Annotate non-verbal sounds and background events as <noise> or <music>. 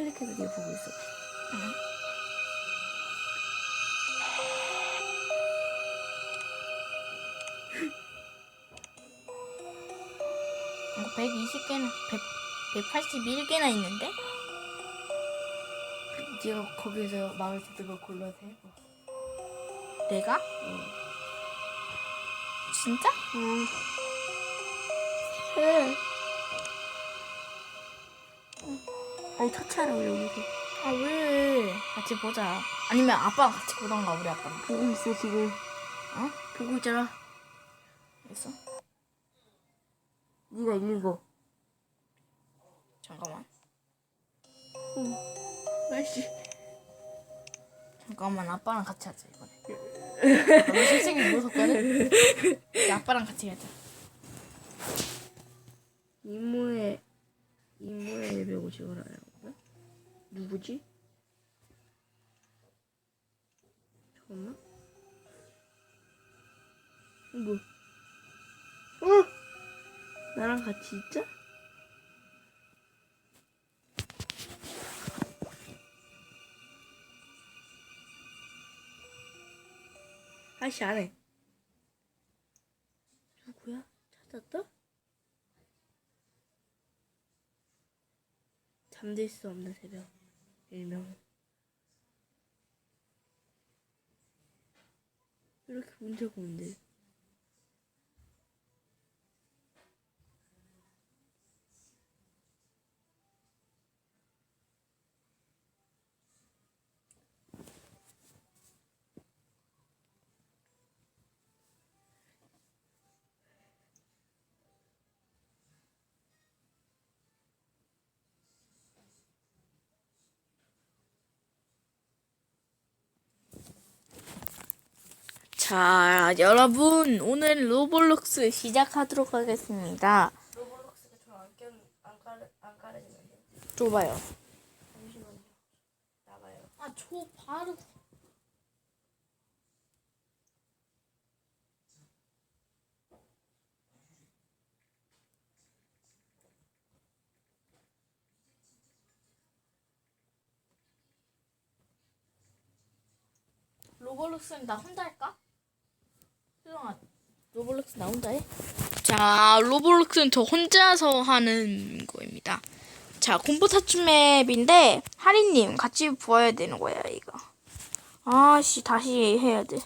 클릭해서 네가 보고 있어. 이거 120개나 100, 181개나 있는데? 네가 거기서 마을 수 있는 걸 골라서 해봐. 내가? 진짜? 응. 해. 아니 터치하라고 여기서. 아 왜? 같이 보자. 아니면 아빠랑 같이 보던가 우리 아빠랑. 보고 있어 지금. 어? 보고 있잖아. 있어? 네가 읽어. 잠깐만. 아씨. 잠깐만 아빠랑 같이 하자 이번에. <laughs> 너무 솔직히 무섭거든. 야, 아빠랑 같이 하자. 이모의 이모의 외벽을 지어라라고? 누구지? 잠깐만. 어, 뭐? 어? 나랑 같이 있자? 아씨 안 해. 누구야? 찾았다? 잠들 수 없는 새벽 일명 이렇게 문제가 온대 자, 여러분 오늘 로블록스 시작하도록 하겠습니다. 로블록스가 저안 까르 안 까르지면 좁아요. 잠시만요 나가요 아, 저 바로. 로블록스는 나 혼자 할까? 로블록스 나 혼자 해? 자, 로블록스는 저 혼자서 하는 거입니다. 자, 공포 타출 맵인데 하리님 같이 부어야 되는 거야 이거. 아씨 다시 해야 돼.